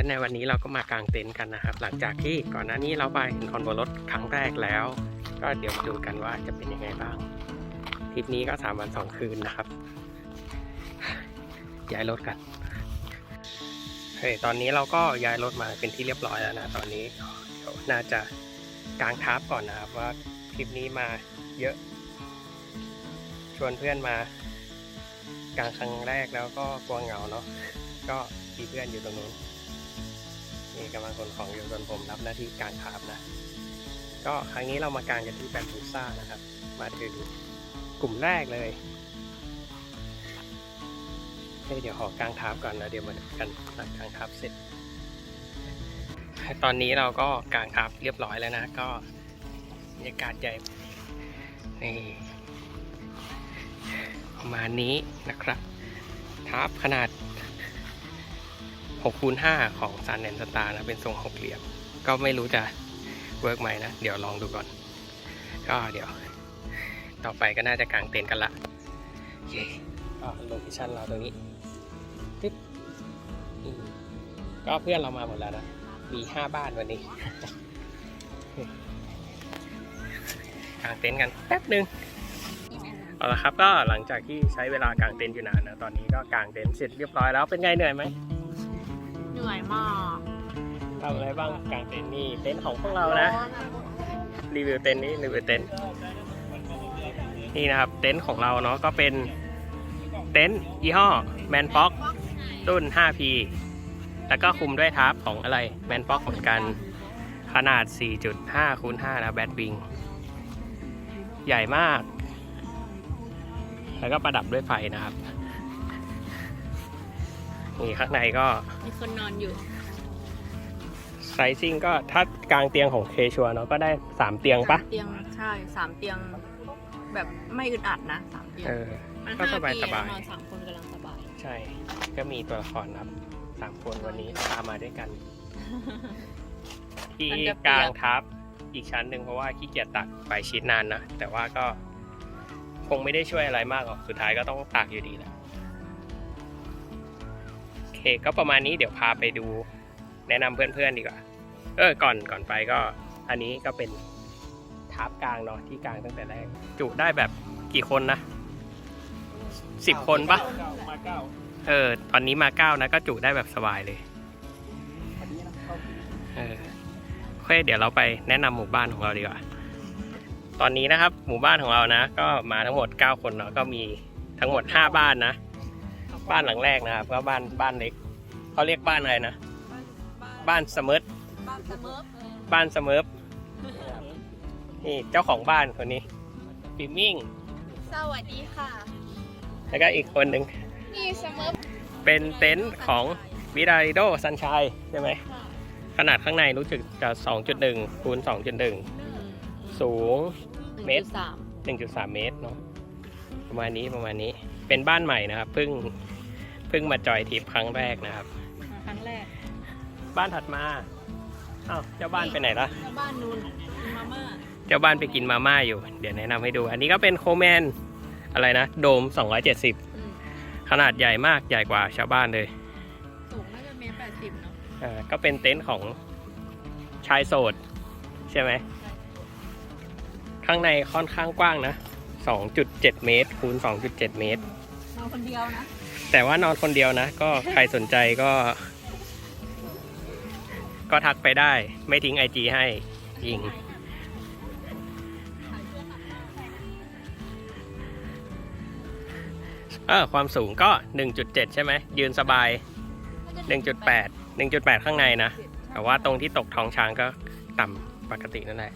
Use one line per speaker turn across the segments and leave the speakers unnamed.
และในวันนี้เราก็มากางเต็นท์กันนะครับ หลังจากที่ก่อนหน้านี้เราไปนอนบนรถครั้งแรกแล้ว ก็เดี๋ยวมาดูกันว่าจะเป็นยังไงบ้างทริปนี้ก็สามวันสองคืนนะครับย้ายรถกันเฮ้ยตอนนี้เราก็ย้ายรถมาเป็นที่เรียบร้อยแล้วนะตอนนี้เดี๋ยวน่าจะกางทับก่อนนะครับว่าทริปนี้มาเยอะ ชวนเพื่อนมากางครั้งแรกแล้วก็กลัวเหงาเนาะก็มีเพื่อนอยู่ตรงนู้น นี่กำลังขนของอยู่ส่วนผมรับหน้าที่กางทับนะ ก็ครั้งนี้เรามากางกันที่แบมบูซ่านะครับ มาถึงกลุ่มแรกเลยเดี๋ยวขอกางทับก่อนนะเดี๋ยวมาดูกันหลังกางทับเสร็จ ตอนนี้เราก็กางทับเรียบร้อยแล้วนะ ก็บรรยากาศใหญ่นี่ประมาณนี้นะครับทับขนาด 6คูณ5ของซันแอนสตาร์นะเป็นทรงหกเหลี่ยม ก็ไม่รู้จะเวิร์กไหมนะ เดี๋ยวลองดูก่อน ก็เดี๋ยว ต่อไปก็น่าจะกางเต็นท์กันละโอเคโลเคชั่นเราตรงนี้ปึ๊บก็เพื่อนเรามาหมดแล้วนะ มีห้าบ้านวันนี้กางเต็นท์กันแป๊บหนึ่งเอาละครับก็หลังจากที่ใช้เวลากางเต็นท์อยู่นานนะตอนนี้ก็กางเต็นท์เสร็จเรียบร้อยแล้วเป็นไงเหนื่อยไหม
เหนื่อยมาก
ทำอะไรบ้างกางเต็นท์นี่เต็นท์ของพวกเรานะ รีวิวเต็นท์นี้รีวิวเต็นท์นี่นะครับ เต็นท์ของเราเนาะก็เป็นเต็นท์ยี่ห้อแมนพ็อกรุ่น 5P แล้วก็คุมด้วยทับของอะไรแมนพ็อกเหมือนกันขนาด 4.5คูณ5นะแบทวิง ใหญ่มาก แล้วก็ประดับด้วยไฟนะครับ นี่ข้างในก็
มีคนนอนอยู่
ไซซิ่งก็ถ้ากลางเตียงของเคชัวเนาะก็ได้3เตียงปะ
สามเตียงใช่สามเตียง แบบไม่อึดอัดนะสามเตียง
เออ
มัน
ก็
ห้า
สบาย
ปี
สบาย
นอนสามคนกำลังสบาย
ใช่ ก็มีตัวละครครับสามคนวันนี้ตามมาด้วยกัน ที่
มันจะเปียก
กลางทับอีกชั้นหนึ่งเพราะว่าขี้เกียจตักไปชิดนานนะ แต่ว่าก็คงไม่ได้ช่วยอะไรมากหรอกสุดท้ายก็ต้องตากอยู่ดีแหละโอ เคก็ประมาณนี้เดี๋ยวพาไปดูแนะนำเพื่อนๆดีกว่า เออก่อนก่อนไปก็ อันนี้ก็เป็นทับกลางเนาะที่กลางตั้งแต่แรก จุได้แบบกี่คนนะสิบคนปะ
มาเก้า
เออตอนนี้มาเก้านะก็จุได้แบบสบายเลย
เข้า
เออโอเคเดี๋ยวเราไปแนะนำหมู่บ้านของเราดีกว่าตอนนี้นะครับหมู่บ้านของเรานะ ก็มาทั้งหมด 9 คนเนาะก็มีทั้งหมด 5 บ้านนะ บ้านหลังแรกนะครับ ก็บ้านบ้านเล็กเขาเรียกบ้านอะไรนะ บ้านเสมิร์ด
บ้านเสมอ
บ้านเสมิร์ฟนี่เจ้าของบ้านคนนี้ปิมมิ่ง
สวัสดีค่ะ
แล้วก็อีกคนหนึ่ง
นี่เสมอ
เป็นเต็นท์ของวิดาริโดซันชัยใช่ไหม ขนาดข้างในรู้สึกจะ 2.1คูณ2.1 สูงเมตร
สาม
1.3 เมตรเนาะประมาณนี้ประมาณนี้เป็นบ้านใหม่นะครับเพิ่ง เพิ่งมาจอยทริปครั้งแรกนะครับ
ครั้งแรก
บ้านถัดมาอ้าวเจ้าบ้านไปไหนละ
แล้วบ้านนู้นมาม่า
เจ้าบ้านไปกินมาม่าอยู่ เดี๋ยวแนะนำให้ดู อันนี้ก็เป็นโคแมนอะไรนะ โดม 270
อืม
ขนาดใหญ่มากใหญ่กว่าชาวบ้านเลย
สูงน่าจะเมตรแปดสิบเนาะ
อ่าก็เป็นเต็นท์ของชายโสด ใช่ไหม ข้างในค่อนข้างกว้างนะ 2.7 เมตรคูณ2.7 เมตร
นอนคนเดียวนะ
แต่ว่านอนคนเดียวนะ ก็ใครสนใจก็ ก็ทักไปได้ ไม่ทิ้งไอจีให้ยิง เออความสูงก็ 1.7 ใช่ไหม ยืนสบาย 1.8 1.8 ข้างในนะ แต่ว่าตรงที่ตกท้องช้างก็ต่ำปกตินั่นแหละ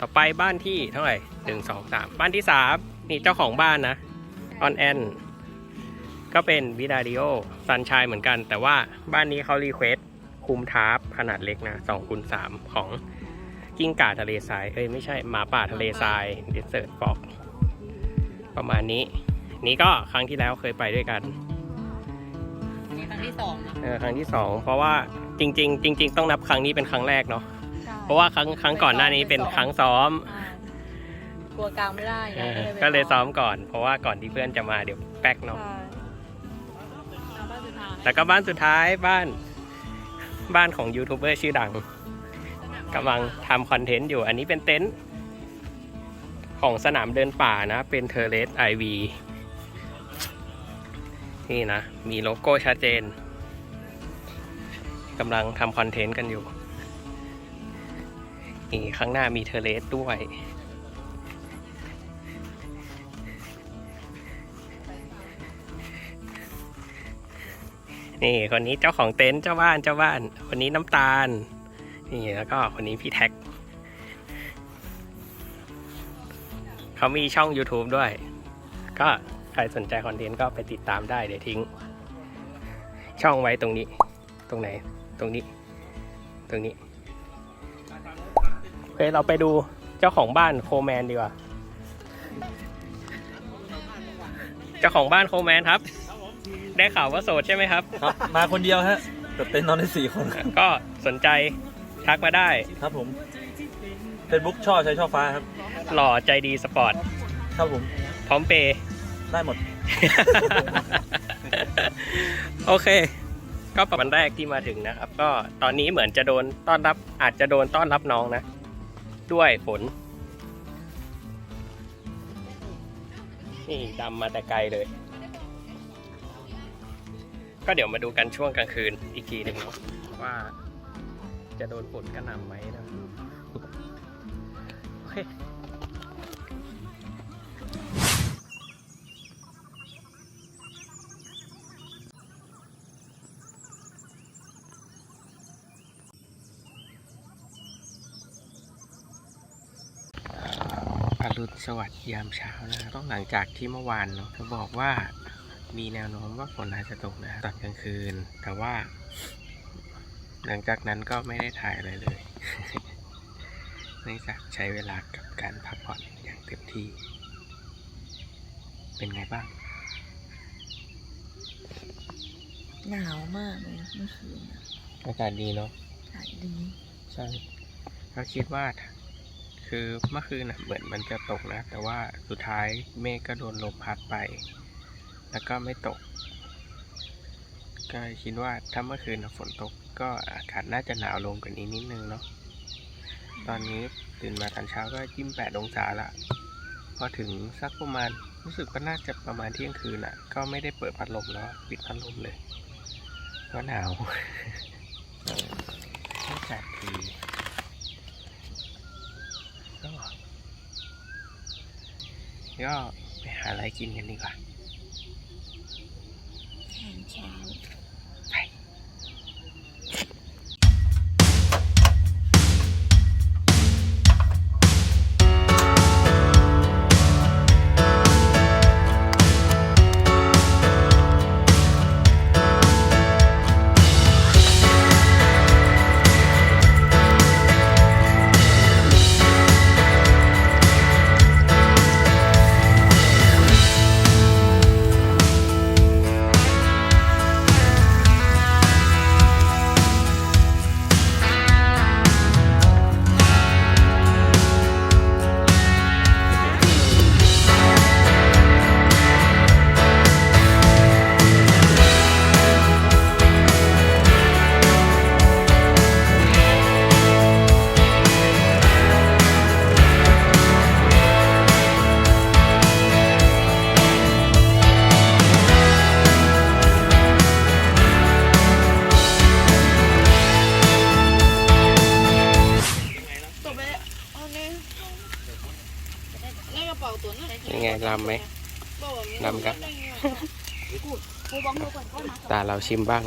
ต่อไปบ้านที่เท่าไหร่หนึ่งสองสามบ้านที่สามนี่เจ้าของบ้านนะ ออนแอน ก็เป็นวิดาริโอซันชายเหมือนกัน แต่ว่าบ้านนี้เขารีเควสคุมทาร์ปขนาดเล็กนะ2คูณ3ของกิ้งก่าทะเลทราย เอ้ยไม่ใช่หมาป่าทะเลทรายเดสเซิร์ตฟอกประมาณนี้ นี่ก็ครั้งที่แล้วเคยไปด้วยกัน
นี่ครั้งที่สองนะ
เออครั้งที่สองเพราะว่าจริง ๆ จริง ๆ ต้องนับครั้งนี้เป็นครั้งแรกเนาะ
ใช่
เพราะว่าครั้งครั้งก่อนหน้านี้เป็นครั้งซ้อม
อ่ากลัวกลางไม่ได้
เอ
ไง
อ
ไป
ก็เลยซ้อมก่อน เพราะว่าก่อนที่เพื่อนจะมาเดี๋ยวแป๊กเนาะ
ใช่
แล้วก็บ้านสุดท้ายบ้านบ้านของยูทูบเบอร์ชื่อดังกำลังทำคอนเทนต์อยู่อันนี้เป็นเต็นท์ของสนามเดินป่านะ เป็นเทเลสไอวีนี่นะ มีโลโก้ชัดเจนกำลังทำคอนเทนต์กันอยู่นี่ข้างหน้ามีเทเลสด้วย นี่คนนี้เจ้าของเต็นท์เจ้าบ้านเจ้าบ้าน คนนี้น้ำตาล นี่แล้วก็คนนี้พี่แท็ก เขามีช่อง YouTube ด้วย ก็ใครสนใจคอนเทนต์ก็ไปติดตามได้เดี๋ยวทิ้ง ช่องไว้ตรงนี้ ตรงไหน ตรงนี้ ตรงนี้โอเคเราไปดูเจ้าของบ้านโคแมนดีกว่า เจ้าของบ้านโคแมนครับ ได้ข่าวว่าโสดใช่ไหมครับ
ครับ มาคนเดียวฮะแต่เต็นท์นอนได้สี่คน
ก็สนใจทักมาได้
ครับผมเฟซบุ๊กช่อใช้ช่อฟ้าครับ
หล่อใจดีสปอร์ต
ครับผม
พร้อมเปย์
ได้หมด
โอเค ก็วันแรกที่มาถึงนะครับ ก็ตอนนี้เหมือนจะโดนต้อนรับ อาจจะโดนต้อนรับน้องนะ ด้วยฝน นี่ดำมาแต่ไกลเลย ก็เดี๋ยวมาดูกันช่วงกลางคืนอีกทีหนึ่งเนาะว่าจะโดนฝนกระหน่ำไหมนะโอเคอรุณสวัสดิ์ยามเช้านะครับต้องหลังจากที่เมื่อวานเนาะเขาบอกว่า มีแนวโน้มว่าฝนอาจจะตกนะตอนกลางคืน แต่ว่า หลังจากนั้นก็ไม่ได้ถ่ายอะไรเลยเนื่องจากใช้เวลากับการพักผ่อนอย่างเต็มที่ เป็นไงบ้าง
หนาวมากเลยเมื่อคืน
อากาศดีเนาะ
อากาศดี
ใช่ก็คิดว่า คือเมื่อคืนน่ะเหมือนมันจะตกนะ แต่ว่าสุดท้ายเมฆก็โดนลมพัดไป แล้วก็ไม่ตก ก็คิดว่าถ้าเมื่อคืนน่ะฝนตก ก็อากาศน่าจะหนาวลงกว่านี้นิดนึงเนาะ ตอนนี้ตื่นมาตอนเช้าก็ยิ้มแปดองศาละ พอถึงสักประมาณรู้สึกว่าน่าจะประมาณเที่ยงคืนอะ ก็ไม่ได้เปิดพัดลมแล้วอะปิดพัดลมเลยเพราะหนาวเอออากาศดีก็ก็ไปหาอะไรกินกันดีกว่า
เช้า
ไเราชิมบ้าง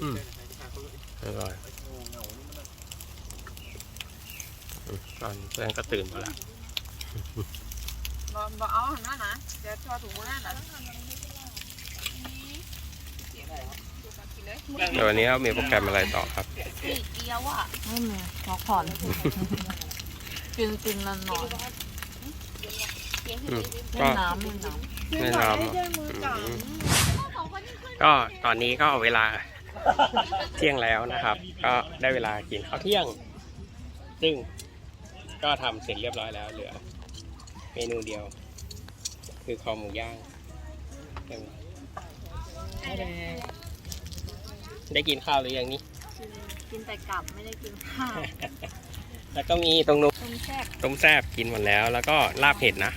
อืมอร่อยอืมตอนเพื่อนก็ตื่นมาแล้ว
บอกบอกเอาหันหน้านะเดี๋ยวทอถุงมือหน้านะ
เดี๋ยววันนี้เรามีโปรแกรมอะไรต่อครับ
สี่เกียวอะไม่มีพักผ่อนกินกินนอนนอน
อืม
เล่
ก็
นน้ำเล่นน้ำ
แนะนำอืมก็ตอนนี้ก็เวลาเที่ยงแล้วนะครับ ก็ได้เวลากินข้าวเที่ยง ซึ่งก็ทำเสร็จเรียบร้อยแล้วเหลือ เมนูเดียว คือคอหมูย่างใช่ไหมได้กินข้าวหรือยังนี่
กินแต่กลับไม่ได้กินข้าว
แล้วก็มีตรงนู้น
ต้มแซ่บ
ต้มแซ่บกินหมดแล้ว แล้วก็ลาบเห็ดนะ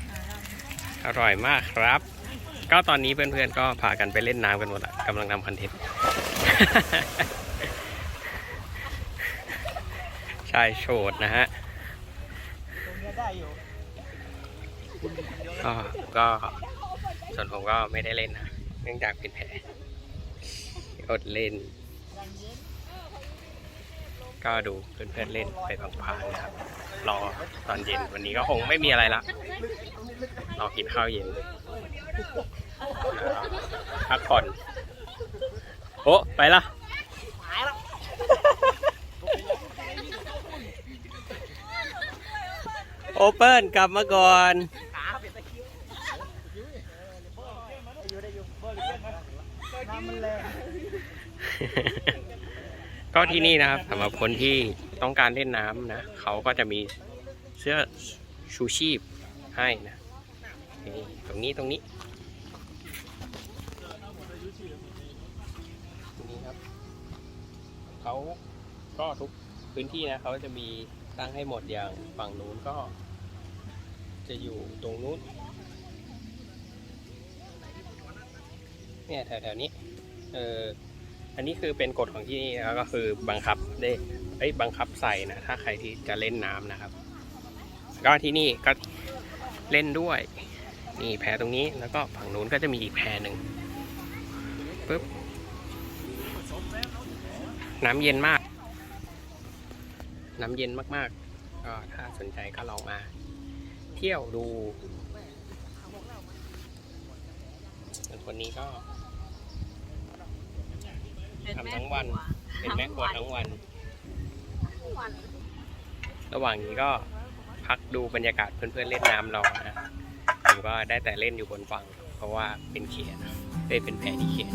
อร่อยมากครับ ก็ตอนนี้เพื่อนๆก็พากันไปเล่นน้ำกันหมดละกำลังทำคอนเทนต์ชายโฉดนะฮะก็ก็ส่วนผมก็ไม่ได้เล่นนะ เนื่องจากเป็นแผลอดเล่น ก็ดูเพื่อนๆเล่นไปพลางๆนะครับ รอตอนเย็นวันนี้ก็คงไม่มีอะไรละ รอกินข้าวเย็นพักผ่อนโอ้ไปละโอเปิลกลับมาก่อน
ขาเป็นตะคริวได้อยู่ได้อยู่บ่หรือเปล่าน้ำมันแรง
ก็ที่นี่นะครับสำหรับคนที่ต้องการเล่นน้ำนะ เขาก็จะมีเสื้อชูชีพให้นะ นี่ตรงนี้ตรงนี้ตรงนี้ครับเขาก็ทุกพื้นที่นะเขาจะมีตั้งให้หมดอย่างฝั่งนู้นก็ จะอยู่ตรงนู้นเนี่ยแถวๆนี้เอออันนี้คือเป็นกฎของที่นี่แล้วก็คือบังคับได้เอ้ยบังคับใส่นะถ้าใครที่จะเล่นน้ำนะครับ ก็ที่นี่ก็เล่นด้วย นี่แพตรงนี้แล้วก็ฝั่งนู้นก็จะมีอีกแพหนึ่งปึ๊บน้ำเย็นมาก น้ำเย็นมากๆ ก็ถ้าสนใจก็ลองมา เที่ยวดูส่วนคนนี้ก็ทำทั้งวัน เป็นแม่ครัวทั้งวัน ระหว่างนี้ก็พักดูบรรยากาศเพื่อนๆเล่นน้ำรอนะ ก็ได้แต่เล่นอยู่บนฝั่ง เพราะว่าเป็นเขียนได้เป็นแพที่เขีย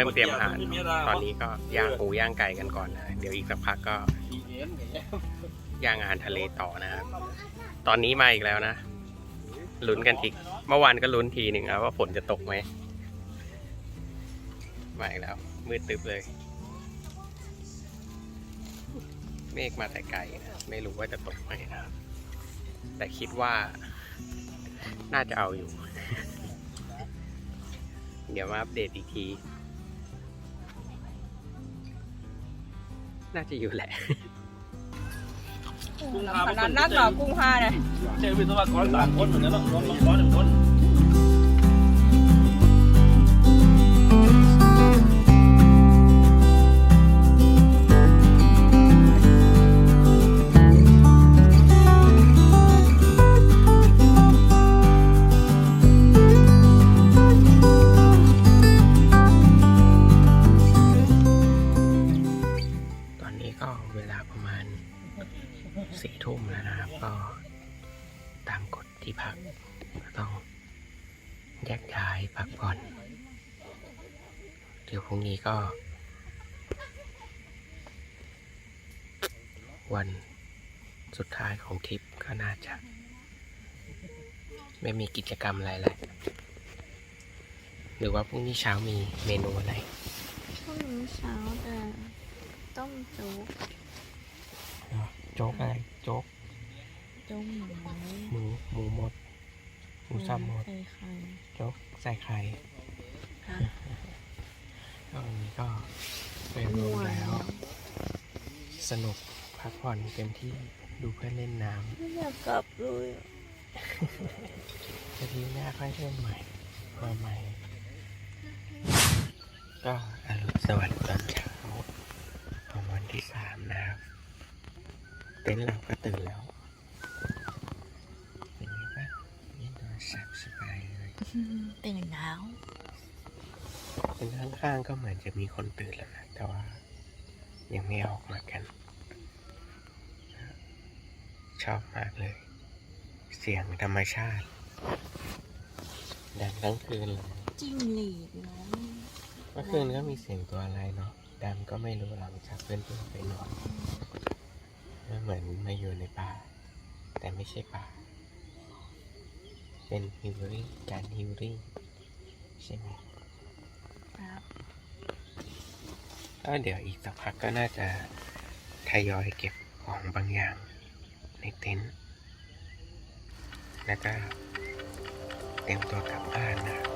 ริ่มเตรียมอาหาร
ไม่มีดาว
ตอนนี้ก็ย่างปูย่างไก่กันก่อนนะ เดี๋ยวอีกสักพักก็ย่างอาหารทะเลต่อนะครับ ตอนนี้มาอีกแล้วนะ ลุ้นกันอีกเมื่อวานก็ลุ้นทีหนึ่งแล้วว่าฝนจะตกไหมมาอีกแล้ว มืดตึบเลย เมฆมาแต่ไกลนะ ไม่รู้ว่าจะตกไหมนะครับแต่คิดว่าน่าจะเอาอยู่ เดี๋ยวมาอัปเดตอีกที น่าจะอยู่แหละ
ขนาดนั้นต่อกุ้งห้าเลย
เจอวิศวกรสามคนเหมือนกันเนาะรวมวิศวกรหนึ่งคน
ไม่มีกิจกรรมอะไรแล้วหรือว่าพรุ่งนี้เช้ามีเมนูอะไร
พรุ่งนี้เช้าแต่ต้มโจ๊ก
โจ๊กอะไรโจ๊ก
โจ๊กหมู
หมูหมูหมดหมูสับหมด
ใส่ไข่
โจ๊กใส่ไข่
ค่ะ
ก็วันนี้ก็เป็นรวมแล้ว สนุกพักผ่อนเต็มที่ดูเพื่อนเล่นน้
ไม่อยากกลับเลยำ
จะทีหน้าค่อยเล่นใหม่มาใหม่ ก็อรุณสวัสดิ์ตอนเช้าของวันที่สามนะครับ เต็นท์เราก็ตื่นแล้วเป็นไงบ้างเล่นโทรศัพท์สบายเลย
ตื่นแล้ว
เป็นข้างๆก็เหมือนจะมีคนตื่นแล้วนะแต่ว่ายังไม่ออกมากัน ชอบมากเลย เสียงธรรมชาติ ดังทั้งคืนเลย
จิ้งหรีดน้อง
เมื่อคืนก็มีเสียงตัวอะไรเนาะดำก็ไม่รู้หลังจากเพื่อนๆไปนอนมันเหมือนมาอยู่ในป่า แต่ไม่ใช่ป่า เป็นฮิวริ่งการฮิวริ่งใช่ไหม
ครับ
ก็เดี๋ยวอีกสักพักก็น่าจะทยอยเก็บของบางอย่างในเต็นท์ แล้วก็เตรียมตัวกลับบ้านนะ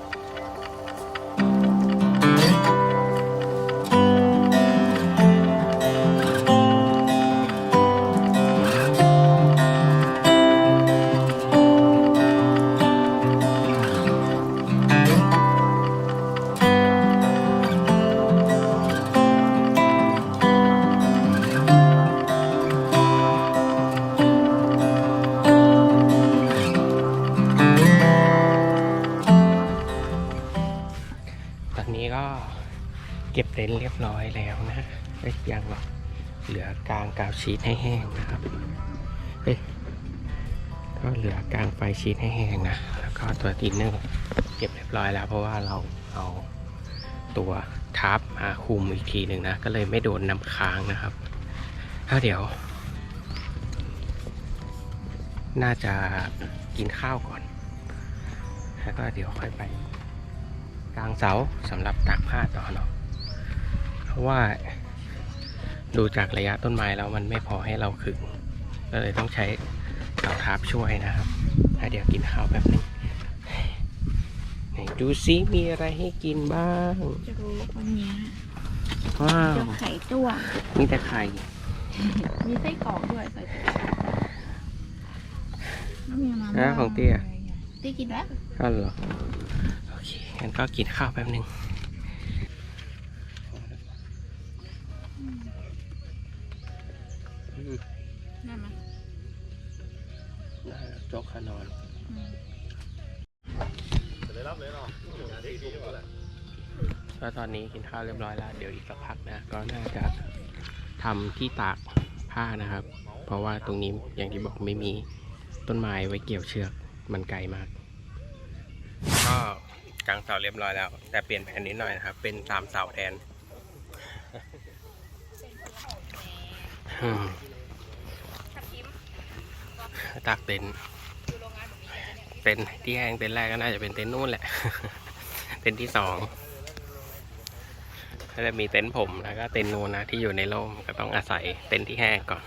บร้อยแล้วนะเอ้ยยังหรอกเหลือกางกาวชีทให้แห้งนะครับเอ้ยก็เหลือกางไฟชีทให้แห้งนะแล้วก็ตัวตินเนอร์เก็บเรียบร้อยแล้ว เพราะว่าเราเอาตัวทับมาคุมอีกทีหนึ่งนะ ก็เลยไม่โดนน้ำค้างนะครับแล้วเดี๋ยว น่าจะกินข้าวก่อน แล้วก็เดี๋ยวค่อยไปกลางเสาสำหรับตากผ้าต่อเนาะ ราะว่า ดูจากระยะต้นไม้แล้วมันไม่พอให้เราขึงก็เลยต้องใช้เสาทับช่วยนะครับแล้วเดี๋ยวกินข้าวแบบนึงไหนดูซิมีอะไรให้กินบ้าง
จะรู้วันนี้
ว้าว
เจะไข่ตัว
มีแต่ไข่
มีไส้กรอกด้วยใส่ไส้กรอกแล้วมีมา
นะ
ม่า
ของเตี้ย
เตี้ยกินแล้ว
ก็เหรอโอเคงั้นก็กินข้าวแป๊บนึงอืม
ได้ไหม
ได้โจ๊กขานอน
อืม
เลยรับเลยเนาะดีดีกว่าแหละ
ก็ตอนนี้กินข้าวเรียบร้อยแล้ว เดี๋ยวอีกสักพักนะ ก็น่าจะทำที่ตากผ้านะครับ เพราะว่าตรงนี้อย่างที่บอกไม่มีต้นไม้ไว้เกี่ยวเชือกมันไกลมาก ก็กางเสาเรียบร้อยแล้ว แต่เปลี่ยนแผนนิดหน่อยนะครับ เป็นสามเสาแทนอืม ตากเต็นเต็นที่แห้งเต็นแรกก็น่าจะเป็นเต็นนู่นแหละ เต็นที่สองก็จะมีเต็นผมแล้วก็เต็นนูนนะที่อยู่ในร่มก็ต้องอาศัยเต็นที่แห้งก่อน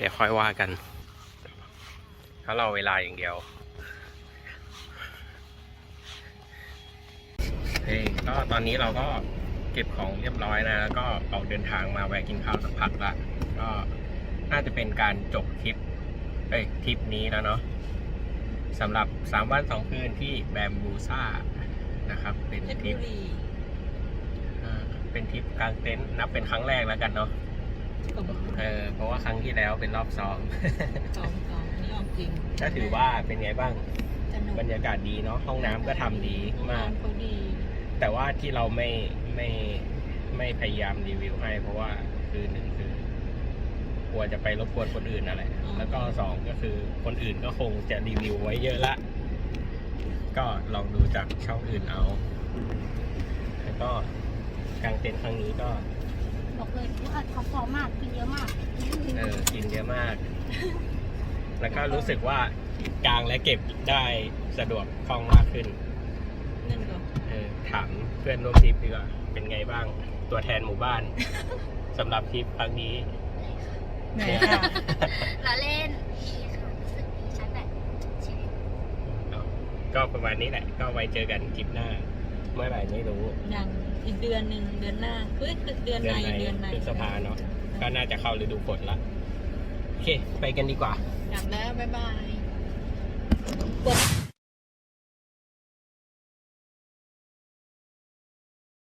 เดี๋ยวค่อยว่ากันเขาเราเวลาอย่างเดียวเฮ้ก็ตอนนี้เราก็ เก็บของเรียบร้อยนะ แล้วก็ออกเดินทางมาแวะกินข้าวสักพักละก็น่าจะเป็นการจบทริปเอ้ยทริปนี้แล้วเนาะสำหรับ 3 วัน 2 คืนที่แบมบูซ่านะครับ เป็น
เพชร
ทริ
บุ
ป
รี
อ่าเป็นทริปกลางเต็นท์นับเป็นครั้งแรกแล้วกันเนาะ
ก็บอก
เออเพราะว่าครั้งที่แล้วเป็นรอบซ้อม
สองสองนี่เอาจริง
ก็ถือว่าเป็นไงบ้าง
สนุก
บรรยากาศดีเนาะห้องน้ำก็ทำดีมาก
เขาดี
แต่ว่าที่เราไม่ ไม่ไม่พยายามรีวิวให้เพราะว่าคือหนึ่งคือกลัวจะไปรบกวนคนอื่นนั่นแหละ แล้วก็สองก็คือคนอื่นก็คงจะรีวิวไว้เยอะละ ก็ลองดูจากช่องอื่นเอา แล้วก็กางเต็นท์ครั้งนี้ก็
บอกเลยว่าเขาพอมากกินเยอะมาก
เออกินเยอะมาก แล้วก็รู้สึกว่ากางและเก็บได้สะดวกคล่องมากขึ้น
นั่นก็
เออถามเพื่อนร่วมทริปดีกว่าเป็นไงบ้างตัวแทนหมู่บ้านสำหรับทริปครั้งนี้
ไหนอะ
ละเล่นดีค่ะรู้สึกดีฉันแบบชีวิต
เอาก็ประมาณนี้แหละ ก็ไว้เจอกันทริปหน้า เมื่อไหร่ไม่รู้
ยังอีกเดือนหนึ่งเดือนหน้าเฮ้ยเดือนในเดือนใน
พฤษภาเนาะก็น่าจะเข้าฤดูฝนละโอเค ไปกันดีกว่า
กลับแล้วบ๊ายบายกด